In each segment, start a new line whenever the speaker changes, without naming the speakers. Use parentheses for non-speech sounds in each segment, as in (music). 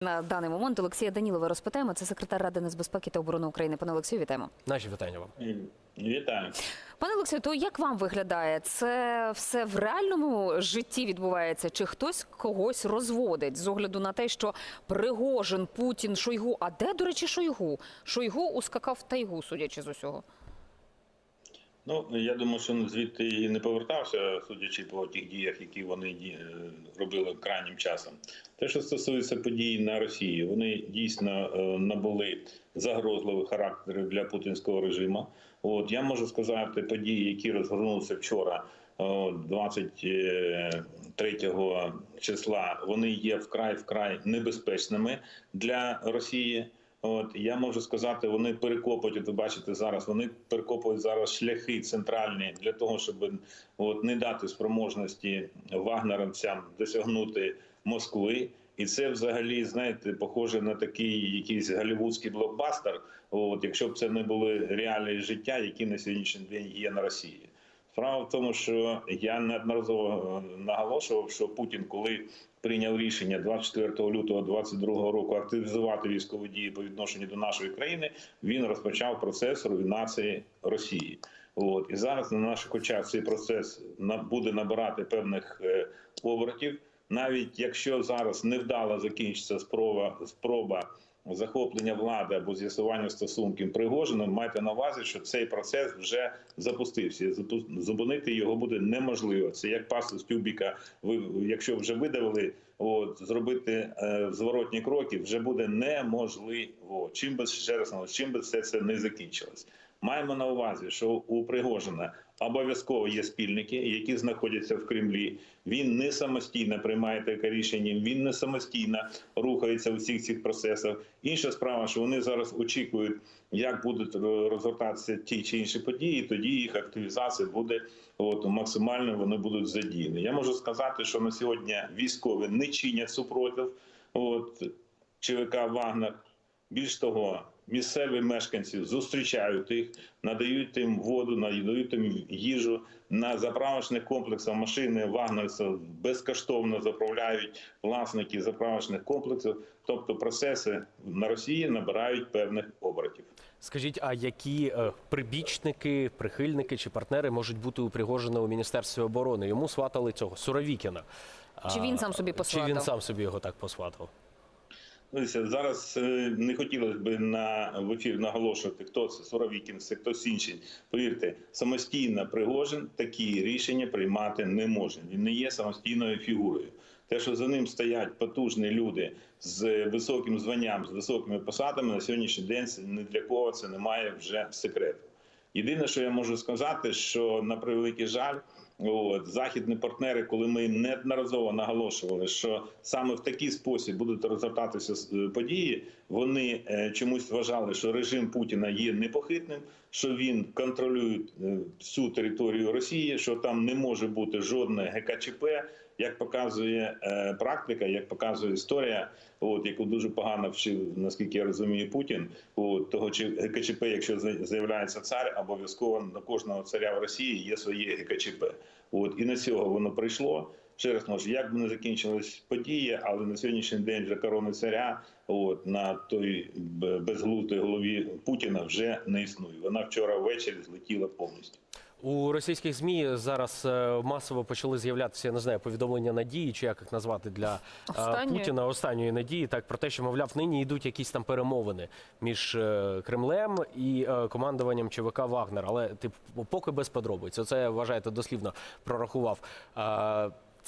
На даний момент Олексія Данілова розпитаємо. Це секретар Ради нацбезпеки та оборони України. Пане Олексію, вітаємо.
Наші вітання вам.
Вітаю.
Пане Олексію, то як вам виглядає? Це все в реальному житті відбувається? Чи хтось когось розводить з огляду на те, що Пригожин, Путін, Шойгу? А де, до речі, Шойгу? Шойгу ускакав в тайгу, судячи з усього.
Ну я думаю, що звідти і не повертався, судячи по тих діях, які вони е, робили крайнім часом. Те, що стосується подій на Росії, вони дійсно е, набули загрозливих характерів для путінського режиму. От я можу сказати, події, які розгорнулися вчора, о, 23 числа, вони є вкрай вкрай небезпечними для Росії. От я можу сказати, вони перекопують. Ви бачите зараз. Вони перекопують зараз шляхи центральні для того, щоб от не дати спроможності вагнеровцям досягнути Москви. І це взагалі знаєте, похоже на такий якийсь голівудський блокбастер. От якщо б це не були реалії життя, які на сьогоднішній день є на Росії. Справа в тому, що я неодноразово е, наголошував, що Путін, коли прийняв рішення 24 лютого 2022 року активізувати військові дії по відношенню до нашої країни, він розпочав процес руйнації Росії. От і зараз на наших очах цей процес буде набирати певних е, обертів. Навіть якщо зараз невдало закінчиться спроба спроба захоплення влади або з'ясування стосунків Пригожином, майте на увазі, що цей процес вже запустився. Зупинити його буде неможливо. Це як пасли з тюбіка. Ви якщо вже видавили, от зробити е, зворотні кроки, вже буде неможливо. Чим би ще раз чим би все це не закінчилось. Маємо на увазі, що у Пригожина обов'язково є спільники, які знаходяться в Кремлі. Він не самостійно приймає таке рішення, він не самостійно рухається у всіх цих процесах. Інша справа, що вони зараз очікують, як будуть е, розгортатися ті чи інші події. Тоді їх активізація буде от максимально вони будуть задіяні. Я можу сказати, що на сьогодні військові не чинять супротив. От ЧВК Вагнер. Більш того, місцеві мешканці зустрічають їх, надають їм воду, надають їм їжу. На заправочних комплексах машини вагнерців безкоштовно заправляють власники заправочних комплексів. Тобто процеси на Росії набирають певних обертів.
Скажіть, а які е, прибічники, прихильники чи партнери можуть бути у Пригожина у міністерстві оборони? Йому сватали цього Суровікіна.
Чи він сам собі
Чи він сам собі його так посватав?
Дивіться, зараз е, не хотілося б на в ефір наголошувати, хто це Суровікін, це хтось інший. Повірте, самостійно Пригожин такі рішення приймати не може. Він не є самостійною фігурою. Те, що за ним стоять потужні люди з високим званням, з високими посадами, на сьогоднішній день це ні для кого це немає вже секрету. Єдине, що я можу сказати, що на превеликий жаль, от західні партнери, коли ми їм неодноразово наголошували, що саме в такий спосіб будуть розгортатися е, події, вони е, чомусь вважали, що режим Путіна є непохитним, що він контролює е, всю територію Росії, що там не може бути жодне ГКЧП. Як показує е, практика, як показує історія, от яку дуже погано вчив, наскільки я розумію, Путін. От того чи ГКЧП, якщо за- з'являється цар, обов'язково на кожного царя в Росії є своє ГКЧП. От і на цього воно прийшло. Ще раз може, як би не закінчились події, але на сьогоднішній день вже корони царя, от на той б- безглуздій голові Путіна вже не існує. Вона вчора ввечері злетіла повністю.
У російських змі зараз е, масово почали з'являтися, я не знаю, повідомлення надії, чи як їх назвати для е,
Останньої.
Путіна останньої надії, так про те, що мовляв, нині йдуть якісь там перемовини між е, Кремлем і командуванням ЧВК Вагнер. Але типу, поки без подробиць. Оце вважаєте дослівно прорахував.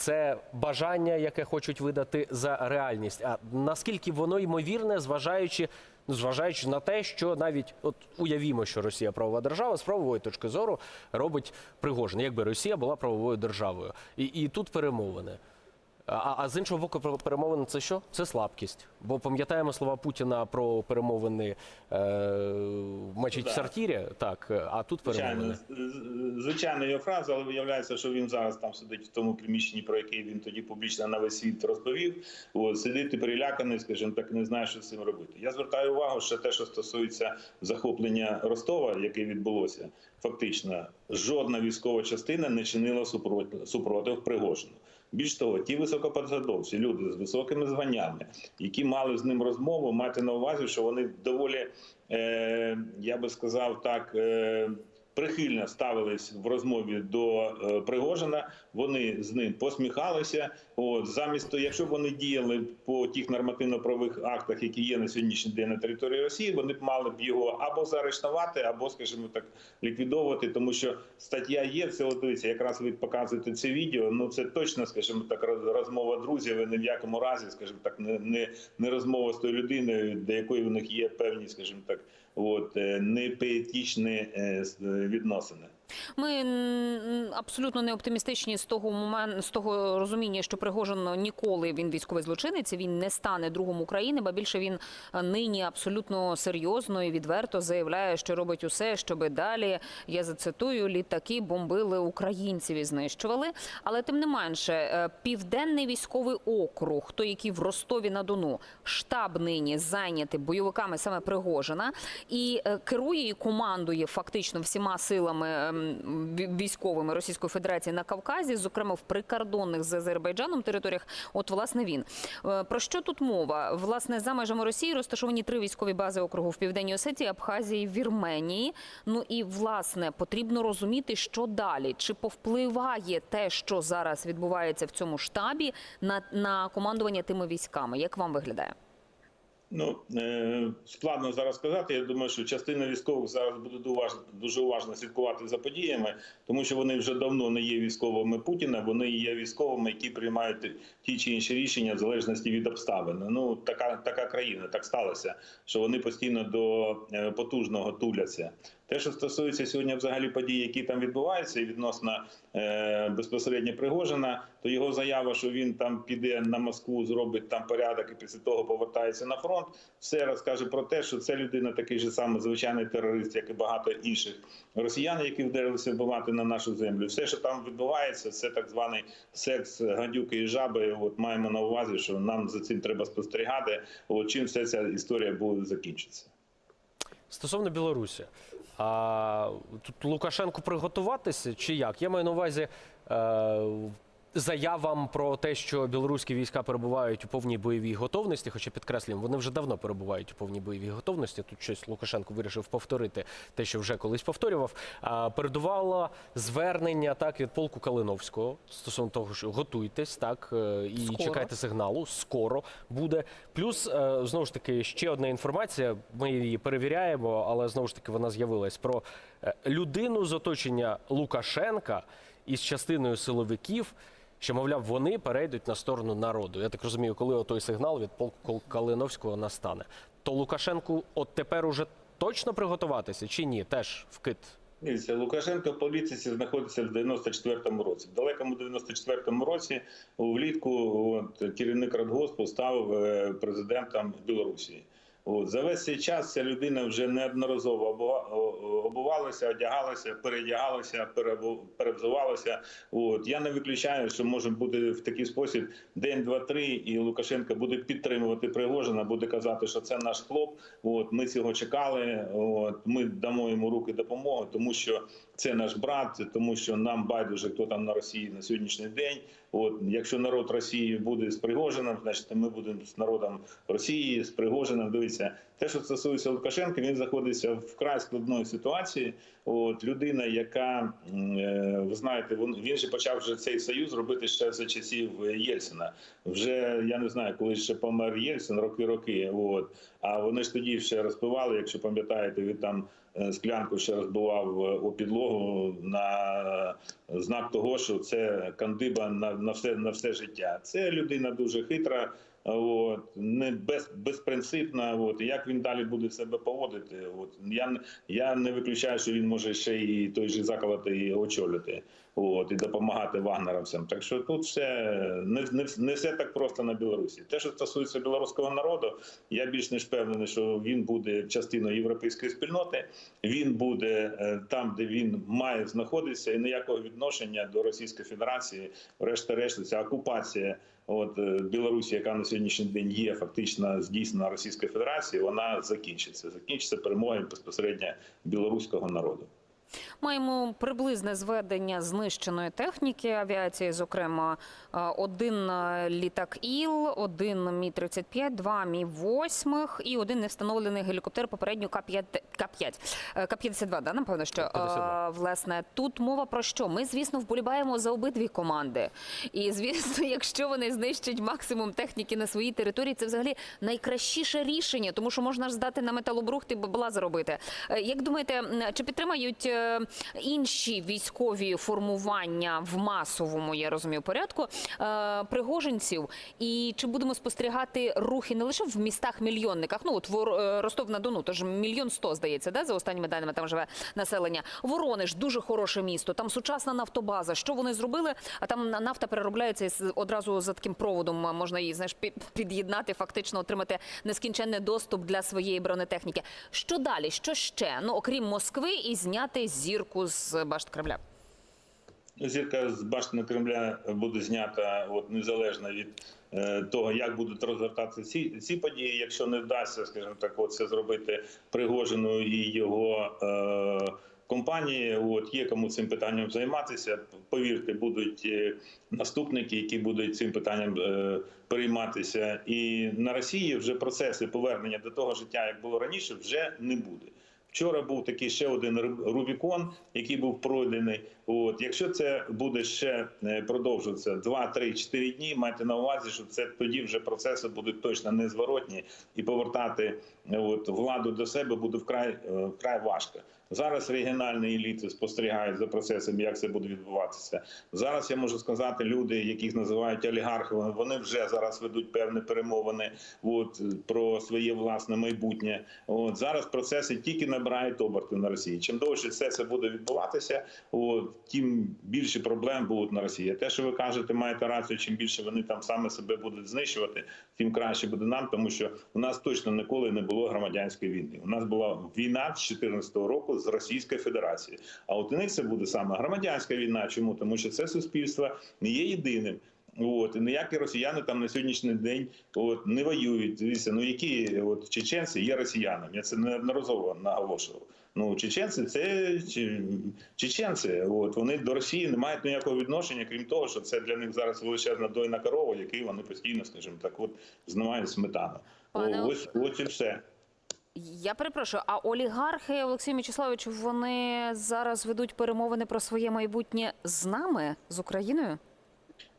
Це бажання, яке хочуть видати за реальність. А наскільки воно ймовірне, зважаючи, ну, зважаючи на те, що навіть от уявімо, що Росія правова держава з правової точки зору робить Пригожин, якби Росія була правовою державою, і, і тут перемовини. А, а з іншого боку, про- перемовини це що? Це слабкість. Бо пам'ятаємо слова Путіна про перемовини е, значить, в
Так.
Сартірі, так, а тут перемовини.
Звичайно, звичайно, його фраза, але виявляється, що він зараз там сидить в тому приміщенні, про яке він тоді публічно на весь світ розповів. От, сидить і переляканий, скажімо так, не знає, що з цим робити. Я звертаю увагу, що те, що стосується захоплення Ростова, яке відбулося, фактично жодна військова частина не чинила супротив, супротив Пригожину. Більш того, ті високопосадовці, люди з високими званнями, які мали з ним розмову, мати на увазі, що вони доволі, е, я би сказав так. Е, Прихильно ставились в розмові до е, Пригожина. Вони з ним посміхалися. От замість того, якщо б вони діяли по тих нормативно-правових актах, які є на сьогоднішній день на території Росії, вони б мали б його або заарештувати, або, скажімо так, ліквідовувати, тому що стаття є. Це дивіться, якраз ви показуєте це відео. Ну це точно, скажімо так, роз- розмова друзів. і ні в якому разі, скажімо так, не, не, не розмова з тою людиною, до якої в них є певні, скажімо так, от е, непоетичні с- е, відносини.
Ми абсолютно не оптимістичні з того моменту, з того розуміння, що Пригожин ніколи він військовий злочинець, він не стане другом України, ба більше він е, нині абсолютно серйозно і відверто заявляє, що робить усе, щоби далі я зацитую літаки бомбили українців і знищували. Але тим не менше, е, південний військовий округ, той, який в Ростові на Дону, штаб нині зайнятий бойовиками саме Пригожина, і е, керує і командує фактично всіма силами ем, військовими Російської Федерації на Кавказі, зокрема в прикордонних з Азербайджаном територіях. От власне він Е, про що тут мова? Власне за межами Росії розташовані три військові бази округу в південній Осетії, Абхазії, Вірменії. Ну і власне потрібно розуміти, що далі. Чи повпливає те, що зараз відбувається в цьому штабі, на, на командування тими військами? Як вам виглядає?
Ну е, складно зараз сказати. Я думаю, що частина військових зараз буде уважно, дуже уважно слідкувати за подіями, тому що вони вже давно не є військовими Путіна. Вони є військовими, які приймають ті чи інші рішення в залежності від обставин. Ну така така країна, так сталося, що вони постійно до е, потужного туляться. Те, що стосується сьогодні, взагалі подій, які там відбуваються, і відносно е, безпосередньо Пригожина, то його заява, що він там піде на Москву, зробить там порядок і після того повертається на фронт, все розкаже про те, що це людина такий же самий звичайний терорист, як і багато інших росіян, які вдарилися вбивати на нашу землю. Все, що там відбувається, це так званий секс гадюки і жаби. От маємо на увазі, що нам за цим треба спостерігати. От чим вся ця історія буде закінчитися.
Стосовно Білорусі, а тут Лукашенку приготуватися чи як? Я маю на увазі е, заявам про те, що білоруські війська перебувають у повній бойовій готовності, хоча підкреслюємо, вони вже давно перебувають у повній бойовій готовності. Тут щось Лукашенко вирішив повторити те, що вже колись повторював. Передувало звернення так від полку Калиновського стосовно того, що готуйтесь, так е, і
Скоро.
чекайте сигналу. Скоро буде. Плюс е, знову ж таки ще одна інформація. Ми її перевіряємо, але знову ж таки вона з'явилась про е, людину з оточення Лукашенка із частиною силовиків. Що, мовляв, вони перейдуть на сторону народу. Я так розумію, коли той сигнал від полку Калиновського настане, то Лукашенку от тепер уже точно приготуватися чи ні? Теж вкид.
Дивіться, Лукашенко в політиці знаходиться в 94-му році. В далекому 94-му році влітку от, керівник Радгоспу став е, президентом Білорусі. От, за весь цей час ця людина вже неодноразово обува- обувалася, одягалася, передягалася, перевзувалася. От я не виключаю, що може бути в такий спосіб день, два, три, і Лукашенко буде підтримувати Пригожина, буде казати, що це наш хлоп. От ми цього чекали. От ми дамо йому руки допомоги, тому що це наш брат, тому що нам байдуже, хто там на Росії на сьогоднішній день. От якщо народ Росії буде з Пригожином, значить ми будемо з народом Росії з Пригожином. Дивіться, те, що стосується Лукашенка, він знаходиться в вкрай складної ситуації. От людина, яка е, ви знаєте, він, же почав вже цей союз робити ще за часів Єльцина. Вже я не знаю, коли ще помер Єльцин, роки роки. От а вони ж тоді ще розпивали, якщо пам'ятаєте, він там е, склянку ще розбивав е, у підлогу на знак того, що це кандиба на, на все на все життя. Це людина дуже хитра. От не без безпринципна. От як він далі буде себе поводити? От я я не виключаю, що він може ще і той же заклад і очолювати. От і допомагати вагнеровцям. Так що тут все не, не, не все так просто на Білорусі. Те, що стосується білоруського народу, я більш ніж впевнений, що він буде частиною європейської спільноти. Він буде е, там, де він має знаходитися, і ніякого відношення до Російської Федерації, врешті-решт, ця окупація. От е, Білорусі, яка на сьогоднішній день є фактично здійснена Російською Федерацією, вона закінчиться. Закінчиться перемогою безпосередньо білоруського народу.
Маємо приблизне зведення знищеної техніки авіації, зокрема е, один е, літак ІЛ, один Мі 35 два Мі 8 і один невстановлений гелікоптер попередньо К-5, К-5, е, К-52, да, напевно, що е,
К-52.
власне тут мова про що? Ми, звісно, вболіваємо за обидві команди. І звісно, (laughs) якщо вони знищать максимум техніки на своїй території, це взагалі найкращіше рішення, тому що можна ж здати на металобрухт і бабла заробити. Е, Як думаєте, чи підтримають е, інші військові формування в масовому, я розумію, порядку е, пригожинців? І чи будемо спостерігати рухи не лише в містах мільйонниках? Ну от е, Ростов на Дону, тож мільйон сто здається, да, за останніми даними там живе населення. Воронеж дуже хороше місто. Там сучасна нафтобаза. Що вони зробили? А там на- нафта переробляється одразу за таким проводом можна її знаєш пі- під'єднати, фактично отримати нескінченний доступ для своєї бронетехніки. Що далі? Що ще? Ну окрім Москви, і зняти зірку з башт Кремля.
Зірка з башти Кремля буде знята от незалежно від е, того, як будуть розгортатися ці, ці події. Якщо не вдасться, скажімо так, от це зробити Пригожину і його е, компанії. От є кому цим питанням займатися. Повірте, будуть е, наступники, які будуть цим питанням е, перейматися. І на Росії вже процеси повернення до того життя, як було раніше, вже не буде. Вчора був такий ще один Рубікон, який був пройдений. От якщо це буде ще е, продовжуватися 2, 3, 4 дні, майте на увазі, що це тоді вже процеси будуть точно незворотні, і повертати е, от владу до себе буде вкрай е, вкрай важко. Зараз регіональні еліти спостерігають за процесом, як це буде відбуватися. Зараз я можу сказати, люди, яких називають олігархами, вони вже зараз ведуть певні перемовини от, про своє власне майбутнє. От зараз процеси тільки набирають оберти на Росії. Чим довше все це буде відбуватися, от, тим більше проблем будуть на Росії. Те, що ви кажете, маєте рацію, чим більше вони там саме себе будуть знищувати, тим краще буде нам, тому що у нас точно ніколи не було громадянської війни. У нас була війна з 2014 року з Російською Федерацією. А от у них це буде саме громадянська війна. Чому? Тому що це суспільство не є єдиним. От і ніякі росіяни там на сьогоднішній день от не воюють. Дивіться, ну які от чеченці є росіянами. Я це неодноразово наголошував. Ну, чеченці це чеченці. От вони до Росії не мають ніякого відношення, крім того, що це для них зараз величезна дойна корова, який вони постійно, скажімо так, от знімають сметану.
Пане
ось ось і все.
Я перепрошую, а олігархи Олексій Мячеславович, вони зараз ведуть перемовини про своє майбутнє з нами, з Україною?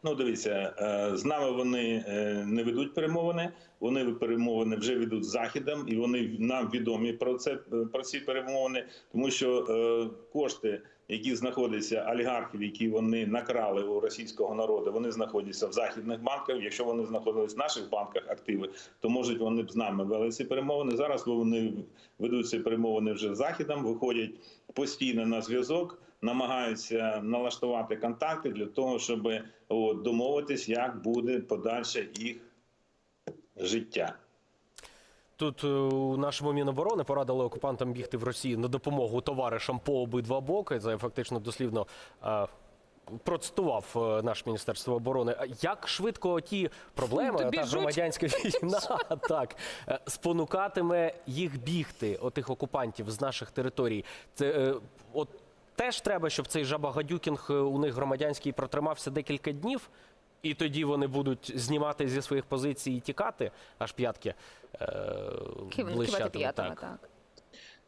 Ну, дивіться, е, з нами вони е, не ведуть перемовини. Вони перемовини вже ведуть з західом, і вони нам відомі про це про ці перемовини, тому що е, кошти, які знаходяться олігархів, які вони накрали у російського народу, вони знаходяться в західних банках. Якщо вони знаходились в наших банках активи, то можуть вони б з нами вели ці перемовини. Зараз вони ведуть ці перемовини вже з західом, виходять постійно на зв'язок намагаються налаштувати контакти для того, щоб от, домовитись, як буде подальше їх життя.
Тут е, у нашому Міноборони порадили окупантам бігти в Росію на допомогу товаришам по обидва боки. Це фактично дослівно. е, Процитував е, наше міністерство оборони. Як швидко ті проблеми
Тобі
та громадянська війна (laughs) так спонукатиме їх бігти, отих окупантів з наших територій? Це от теж треба, щоб цей жабагадюкінг е, у них громадянський протримався декілька днів, і тоді вони будуть знімати зі своїх позицій і тікати, аж п'ятки е,
Кив- Кивати
блищатимуть,
п'ятами,
так.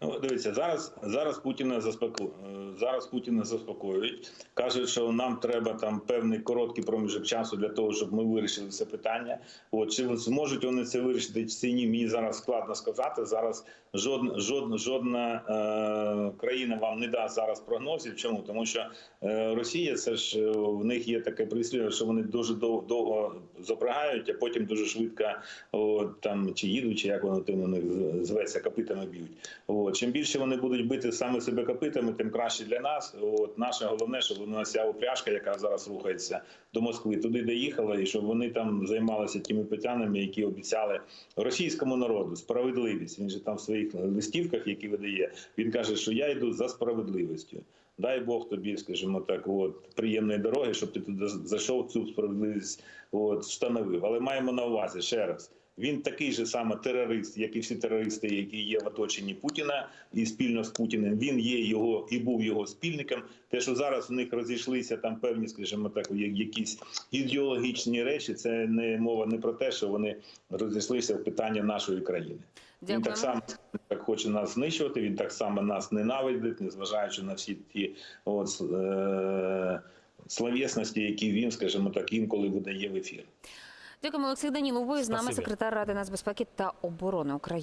Ну, дивіться, зараз зараз Путіна заспоко... е, зараз Путіна заспокоюють. кажуть, що нам треба там певний короткий проміжок часу для того, щоб ми вирішили це питання. От чи зможуть вони це вирішити чи ні? Мені зараз складно сказати. Зараз жодна жодна жодна е, країна вам не дасть зараз прогнозів. Чому тому, що е, Росія це ж е, в них є таке прислів'я, що вони дуже довго, довго запрягають, а потім дуже швидко от, там чи їдуть, чи як воно тим у них зветься, копитами б'ють. От. Чим більше вони будуть бити саме себе копитами, тим краще для нас. От. Наше головне, щоб у нас ця упряжка, яка зараз рухається до Москви, туди доїхала, і щоб вони там займалися тими питаннями, які обіцяли російському народу. Справедливість. Він же там в своїх листівках, які видає, він каже, що я йду за справедливістю. Дай Бог тобі, скажімо так, от приємної дороги, щоб ти туди зайшов цю справедливість, от встановив. Але маємо на увазі ще раз. Він такий же саме терорист, як і всі терористи, які є в оточенні Путіна і спільно з Путіним. Він є його і був його спільником. Те, що зараз в них розійшлися там певні, скажімо так, якісь ідеологічні речі, це не мова не про те, що вони розійшлися в питання нашої країни. Він так само так хоче нас знищувати. Він так само нас ненавидить, незважаючи на всі ті от, е- словесності, які він, скажімо так, інколи видає в ефір.
Дякуємо, Олексій Данілов. Ви з нами секретар Ради нацбезпеки та оборони України.